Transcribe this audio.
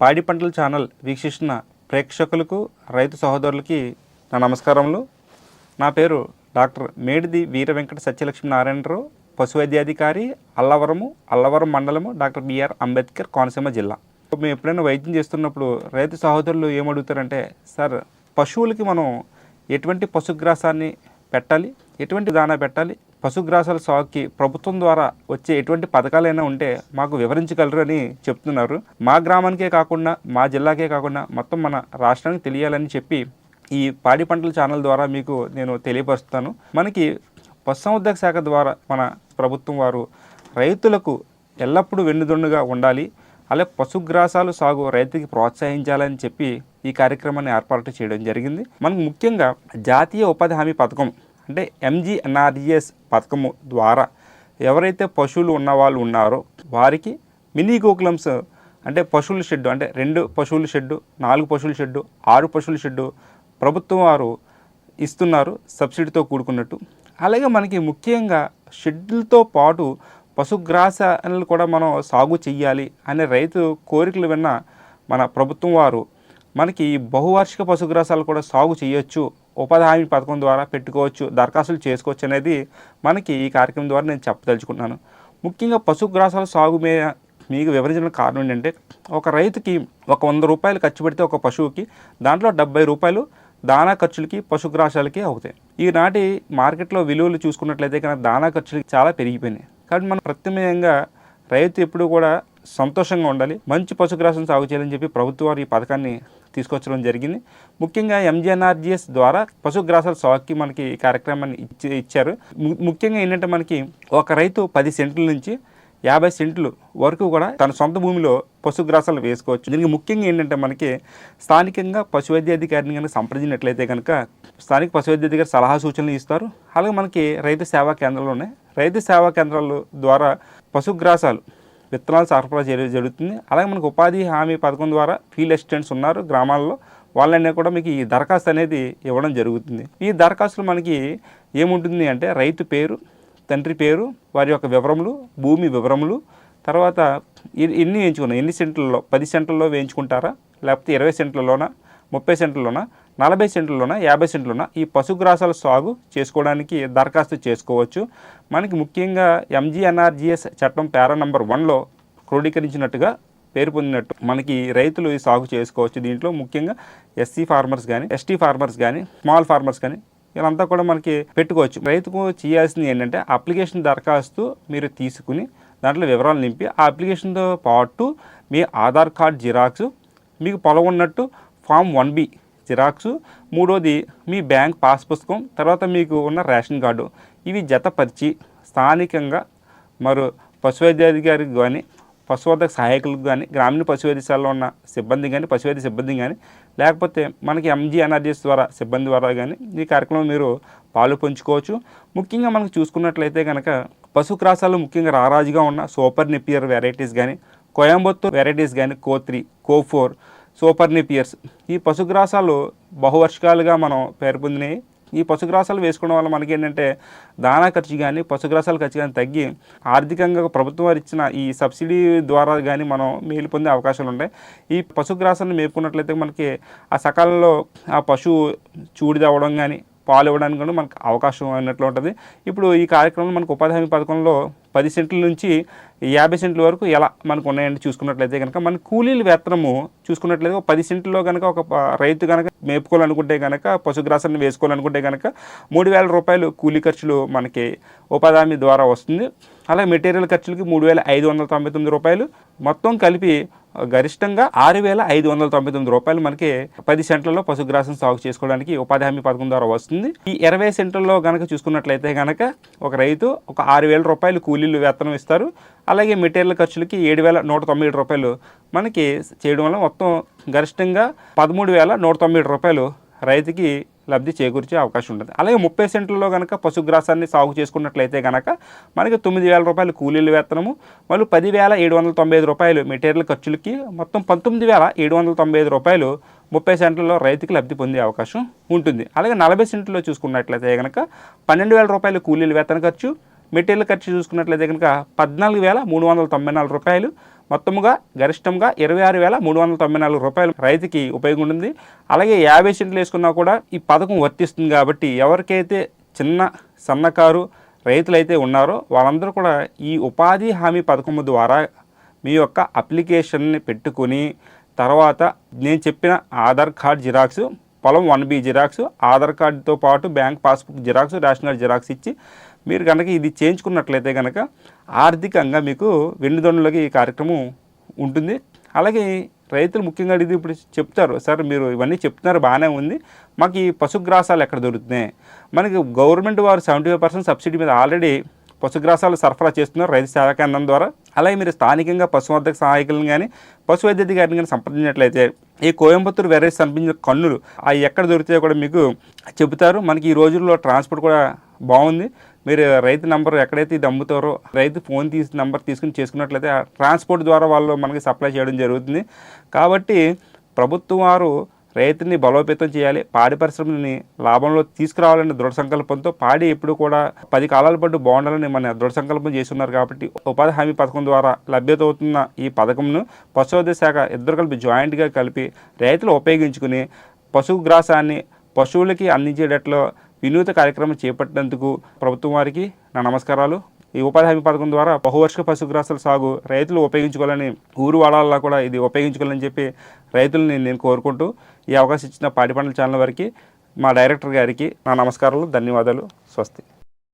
పాడి పంటల ఛానల్ వీక్షిస్తున్న ప్రేక్షకులకు రైతు సహోదరులకి నా నమస్కారములు. నా పేరు డాక్టర్ మేడిది వీర వెంకట సత్యలక్ష్మి నారాయణరావు పశు వైద్యాధికారి అల్లవరము అల్లవరం మండలము డాక్టర్ బిఆర్ అంబేద్కర్ కోనసీమ జిల్లా. మేము ఎప్పుడైనా వైద్యం చేస్తున్నప్పుడు రైతు సహోదరులు ఏమడుగుతారంటే సార్ పశువులకి మనం ఎటువంటి పశుగ్రాసాన్ని పెట్టాలి? ఎటువంటి దానా పెట్టాలి? పశుగ్రాసాల సాగుకి ప్రభుత్వం ద్వారా వచ్చే ఎటువంటి పథకాలైనా ఉంటే మాకు వివరించగలరు అని చెప్తున్నారు. మా గ్రామానికే కాకుండా మా జిల్లాకే కాకుండా మొత్తం మన రాష్ట్రానికి తెలియాలని చెప్పి ఈ పాడి పంటల ఛానల్ ద్వారా మీకు నేను తెలియపరుస్తాను. మనకి పశుసంవర్ధక శాఖ ద్వారా మన ప్రభుత్వం వారు రైతులకు ఎల్లప్పుడూ వెన్నుదొన్నుగా ఉండాలి. అలాగే పశుగ్రాసాలు సాగు రైతుకి ప్రోత్సహించాలని చెప్పి ఈ కార్యక్రమాన్ని ఏర్పాటు చేయడం జరిగింది. మనకు ముఖ్యంగా జాతీయ ఉపాధి హామీ పథకం అంటే ఎంజీఎన్ఆర్జిఎస్ పథకము ద్వారా ఎవరైతే పశువులు ఉన్న వాళ్ళు ఉన్నారో వారికి మినీ గోకులమ్స్ అంటే పశువుల షెడ్డు అంటే రెండు పశువుల షెడ్డు నాలుగు పశువుల షెడ్డు ఆరు పశువుల షెడ్డు ప్రభుత్వం వారు ఇస్తున్నారు సబ్సిడీతో కూడుకున్నట్టు. అలాగే మనకి ముఖ్యంగా షెడ్లతో పాటు పశుగ్రాసాలను కూడా మనం సాగు చేయాలి అనే రైతు కోరికలు విన్న మన ప్రభుత్వం వారు మనకి బహువార్షిక పశుగ్రాసాలు కూడా సాగు చేయొచ్చు. ఉపాధి హామీ పథకం ద్వారా పెట్టుకోవచ్చు దరఖాస్తులు చేసుకోవచ్చు అనేది మనకి ఈ కార్యక్రమం ద్వారా నేను చెప్పదలుచుకున్నాను ముఖ్యంగా పశుగ్రాసాల సాగు మీద మీకు వివరించిన కారణం ఏంటంటే ఒక రైతుకి ఒక వంద రూపాయలు ఖర్చు పెడితే ఒక పశువుకి దాంట్లో డెబ్బై రూపాయలు దానా ఖర్చులకి పశుగ్రాసాలకి అవుతాయి. ఈనాటి మార్కెట్లో విలువలు చూసుకున్నట్లయితే కనుక దానా ఖర్చులకి చాలా పెరిగిపోయినాయి. కాబట్టి మనం ప్రత్యామ్నాయంగా రైతు ఎప్పుడు కూడా సంతోషంగా ఉండాలి. మంచి పశుగ్రాసం సాగు చేయాలని చెప్పి ప్రభుత్వం వారు ఈ పథకాన్ని తీసుకొచ్చడం జరిగింది. ముఖ్యంగా ఎంజిఎన్ఆర్జిఎస్ ద్వారా పశుగ్రాసాల సాగుకి మనకి ఈ కార్యక్రమాన్ని ఇచ్చి ఇచ్చారు. ముఖ్యంగా ఏంటంటే మనకి ఒక రైతు పది సెంట్ల నుంచి యాభై సెంట్లు వరకు కూడా తన సొంత భూమిలో పశుగ్రాసాలు వేసుకోవచ్చు. దీనికి ముఖ్యంగా ఏంటంటే మనకి స్థానికంగా పశు వైద్యాధికారిని కనుక సంప్రదించినట్లయితే కనుక స్థానిక పశు వైద్యాధికారి సలహా సూచనలు ఇస్తారు. అలాగే మనకి రైతు సేవా కేంద్రాలు ఉన్నాయి. రైతు సేవా కేంద్రాల ద్వారా పశుగ్రాసాలు విత్తనాలు సరఫరా చేయడం జరుగుతుంది. అలాగే మనకు ఉపాధి హామీ పథకం ద్వారా ఫీల్డ్ అసిస్టెంట్స్ ఉన్నారు గ్రామాల్లో. వాళ్ళనే కూడా మీకు ఈ దరఖాస్తు అనేది ఇవ్వడం జరుగుతుంది. ఈ దరఖాస్తులు మనకి ఏముంటుంది అంటే రైతు పేరు తండ్రి పేరు వారి యొక్క వివరములు భూమి వివరములు తర్వాత ఎన్ని వేయించుకున్నాయి ఎన్ని సెంట్లలో? పది సెంట్లలో వేయించుకుంటారా? లేకపోతే ఇరవై సెంట్లలోనా? ముప్పై సెంట్లలోనా? నలభై సెంట్లలోనా యాభై సెంట్లలోనా ఈ పశుగ్రాసాల సాగు చేసుకోవడానికి దరఖాస్తు చేసుకోవచ్చు. మనకి ముఖ్యంగా ఎంజీఎన్ఆర్జీఎస్ చట్టం పేరా నంబర్ వన్లో క్రోడీకరించినట్టుగా పేరు పొందినట్టు మనకి రైతులు ఈ సాగు చేసుకోవచ్చు. దీంట్లో ముఖ్యంగా ఎస్సీ ఫార్మర్స్ కానీ ఎస్టీ ఫార్మర్స్ కానీ స్మాల్ ఫార్మర్స్ కానీ వీళ్ళంతా కూడా మనకి పెట్టుకోవచ్చు. రైతుకు చేయాల్సింది ఏంటంటే అప్లికేషన్ దరఖాస్తు మీరు తీసుకుని దాంట్లో వివరాలు నింపి ఆ అప్లికేషన్తో పాటు మీ ఆధార్ కార్డ్ జిరాక్స్ మీకు పొలం ఉన్నట్టు ఫామ్ వన్ బి జిరాక్సు మూడోది మీ బ్యాంక్ పాస్ పుస్తకం తర్వాత మీకు ఉన్న రేషన్ కార్డు. ఇవి జతపరిచి స్థానికంగా మరో పశు వైద్యాధికారికి కానీ పశువర్ధక సహాయకులకు కానీ గ్రామీణ పశు వైద్యశాలలో ఉన్న సిబ్బంది కానీ పశు వైద్య సిబ్బంది కానీ లేకపోతే మనకి ఎంజీ ఎన్ఆర్జీఎస్ ద్వారా సిబ్బంది ద్వారా కానీ ఈ కార్యక్రమం మీరు పాలు పంచుకోవచ్చు. ముఖ్యంగా మనకు చూసుకున్నట్లయితే కనుక పశుక్రాసాలు ముఖ్యంగా రారాజుగా ఉన్న సూపర్ నిపియర్ వెరైటీస్ కానీ కోయంబత్తూర్ వెరైటీస్ కానీ CO three CO four super napiers ఈ పశుగ్రాసాలు బహువర్షకాలుగా మనం పేరు పొందినాయి ఈ పశుగ్రాసాలు వేసుకోవడం వల్ల మనకి ఏంటంటే దానా ఖర్చు కానీ పశుగ్రాసాల ఖర్చు కానీ తగ్గి ఆర్థికంగా ప్రభుత్వం వారు ఇచ్చిన ఈ సబ్సిడీ ద్వారా కానీ మనం మేలు పొందే అవకాశాలు ఉంటాయి. ఈ పశుగ్రాసాన్ని మేపుకున్నట్లయితే మనకి ఆ సకాలంలో ఆ పశువు చూడిదవ్వడం కానీ పాలు ఇవ్వడానికి కూడా మనకు అవకాశం అన్నట్లు ఉంటుంది. ఇప్పుడు ఈ కార్యక్రమంలో మనకు ఉపాధి హామీ పథకంలో పది సెంట్ల నుంచి యాభై సెంట్ల వరకు ఎలా మనకు ఉన్నాయండి చూసుకున్నట్లయితే కనుక మన కూలీల వేతనము చూసుకున్నట్లయితే పది సెంట్లో కనుక ఒక రైతు కనుక మేపుకోవాలనుకుంటే కనుక పశుగ్రాసాన్ని వేసుకోవాలనుకుంటే కనుక మూడు వేల రూపాయలు కూలీ ఖర్చులు మనకి ఉపాధి హామీ ద్వారా వస్తుంది. అలాగే మెటీరియల్ ఖర్చులకి మూడు వేల ఐదు వందల తొంభై తొమ్మిది రూపాయలు. మొత్తం కలిపి గరిష్టంగా ఆరు వేల ఐదు వందల తొంభై తొమ్మిది రూపాయలు మనకి పది సెంట్లలో పశుగ్రాసం సాగు చేసుకోవడానికి ఉపాధి హామీ పథకం ద్వారా వస్తుంది. ఈ ఇరవై సెంట్లలో కనుక చూసుకున్నట్లయితే కనుక ఒక రైతు ఒక ఆరు వేల రూపాయలు కూలీలు వేతనం ఇస్తారు. అలాగే మెటీరియల్ ఖర్చులకి ఏడు వేల నూట తొంభై ఏడు రూపాయలు మనకి చేయడం వల్ల మొత్తం గరిష్టంగా పదమూడు వేల నూట తొంభై ఏడు రూపాయలు రైతుకి లబ్ధి చేకూర్చే అవకాశం ఉంటుంది. అలాగే ముప్పై సెంట్లలో కనుక పశుగ్రాసాన్ని సాగు చేసుకున్నట్లయితే కనుక మనకి తొమ్మిది వేల రూపాయలు కూలీల వేతనము మరియు పదివేల ఏడు వందల తొంభై ఐదు రూపాయలు మెటీరియల్ ఖర్చులకి మొత్తం పంతొమ్మిది వేల ఏడు వందల తొంభై ఐదు రూపాయలు ముప్పై సెంట్లలో రైతుకి లబ్ధి పొందే అవకాశం ఉంటుంది. అలాగే నలభై సెంట్లలో చూసుకున్నట్లయితే కనుక పన్నెండు వేల రూపాయలు కూలీల వేతన ఖర్చు మెటీరియల్ ఖర్చు చూసుకున్నట్లయితే కనుక పద్నాలుగు వేల మూడు వందల తొంభై నాలుగు రూపాయలు మొత్తముగా గరిష్టంగా ఇరవై ఆరు వేల మూడు వందల తొంభై నాలుగు రూపాయలు రైతుకి ఉపయోగం ఉంటుంది అలాగే యాభై సెంట్లు వేసుకున్నా కూడా ఈ పథకం వర్తిస్తుంది కాబట్టి ఎవరికైతే చిన్న సన్నకారు రైతులైతే ఉన్నారో వాళ్ళందరూ కూడా ఈ ఉపాధి హామీ పథకం ద్వారా మీ యొక్క అప్లికేషన్ని పెట్టుకుని తర్వాత నేను చెప్పిన ఆధార్ కార్డ్ జిరాక్స్ పొలం వన్ బి జిరాక్స్ ఆధార్ కార్డుతో పాటు bank passbook xerox ration card xerox ఇచ్చి మీరు కనుక ఇది చేయించుకున్నట్లయితే కనుక ఆర్థికంగా మీకు వెన్నుదన్నులకి ఈ కార్యక్రమం ఉంటుంది. అలాగే రైతులు ముఖ్యంగా ఇది ఇప్పుడు చెప్తారు సార్ మీరు ఇవన్నీ చెప్తున్నారు బాగానే ఉంది. మాకు ఈ పశుగ్రాసాలు ఎక్కడ దొరుకుతున్నాయి? మనకి గవర్నమెంట్ వారు సెవెంటీ ఫైవ్ పర్సెంట్ సబ్సిడీ మీద ఆల్రెడీ పశుగ్రాసాలు సరఫరా చేస్తున్నారు రైతు సేవా కేంద్రం ద్వారా. అలాగే మీరు స్థానికంగా పశువర్ధక సహాయకులను కానీ పశు వైద్యాధికారిని కానీ సంప్రదించినట్లయితే ఈ కోయంబత్తూరు వెరైటీస్ అనిపించిన కన్నులు అవి ఎక్కడ దొరికితే కూడా మీకు చెబుతారు. మనకి ఈ రోజుల్లో ట్రాన్స్పోర్ట్ కూడా బాగుంది. మీరు రైతు నంబర్ ఎక్కడైతే ఇది అమ్ముతారో రైతు ఫోన్ తీసి నంబర్ తీసుకుని చేసుకున్నట్లయితే ఆ ట్రాన్స్పోర్ట్ ద్వారా వాళ్ళు మనకి సప్లై చేయడం జరుగుతుంది. కాబట్టి ప్రభుత్వం వారు రైతుని బలోపేతం చేయాలి పాడి పరిశ్రమని లాభంలో తీసుకురావాలనే దృఢ సంకల్పంతో పాడి ఎప్పుడు కూడా పది కాలాల పాటు బాగుండాలని మన దృఢ సంకల్పం చేస్తున్నారు కాబట్టి ఉపాధి హామీ పథకం ద్వారా లభ్యత అవుతున్న ఈ పథకంను పశువైద్య శాఖ ఇద్దరు కలిపి జాయింట్గా కలిపి రైతులు ఉపయోగించుకుని పశుగ్రాసాన్ని పశువులకి అందించేటట్లు వినూత కార్యక్రమం చేపట్టినందుకు ప్రభుత్వం వారికి నా నమస్కారాలు. ఈ ఉపాధి హామీ పథకం ద్వారా బహువర్షక పశుగ్రాసాల సాగు రైతులు ఉపయోగించుకోవాలని ఊరు వాడాలలో కూడా ఇది ఉపయోగించుకోవాలని చెప్పి రైతులని నేను కోరుకుంటూ ఈ అవకాశం ఇచ్చిన పాడి పంటల ఛానల్ వారికి మా డైరెక్టర్ గారికి నా నమస్కారాలు ధన్యవాదాలు. స్వస్తి.